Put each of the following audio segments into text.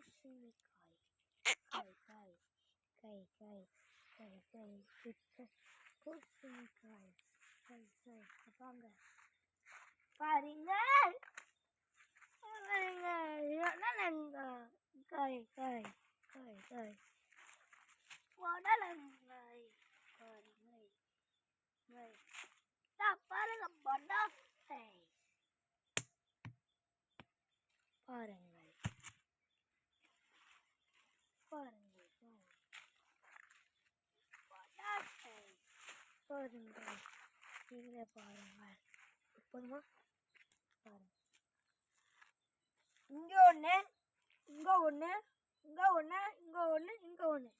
பூசணிக்காய் காய் காய் காய் காய் காய் காய் காய் பூசணிக்காய் காய் காய் வாங்க பாருங்க பாருங்க உடலங்க காய் காய் காய் காய் உடலங்காய் பாருங்க பாருங்க பட்டாசை பாருங்கள் பாருங்கள் பட்டாசை பாருங்கள் நீங்களே பாருங்கள் போதுமா பாருங்க. இங்க ஒண்ணு இங்க ஒண்ணு இங்க ஒண்ணு இங்க ஒண்ணு இங்க ஒண்ணு.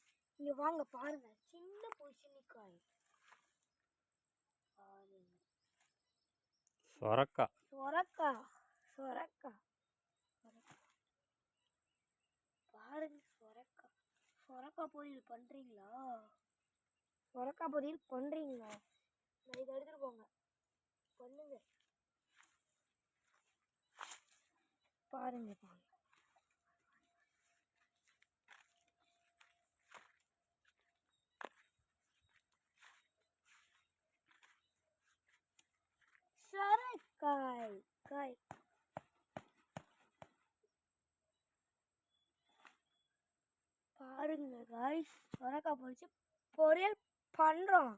இங்க வாங்க பாருங்க. சின்ன பூசணிக்காய் பாருங்க. சொரக்கா சொரக்கா. சொரக்கா. பாருங்க சொரக்கா. சொரக்கா பொரியல் பண்றீங்களா? சொரக்கா பொரியல் பண்றீங்களா நான் இதை எடுத்துட்டு போங்க. பண்ணுங்க பாருங்க பாருங்க. சரக்காய். காய். பாருங்க காய் சொரக்காய் பொரிச்சு பொரியல் பண்ணுறோம்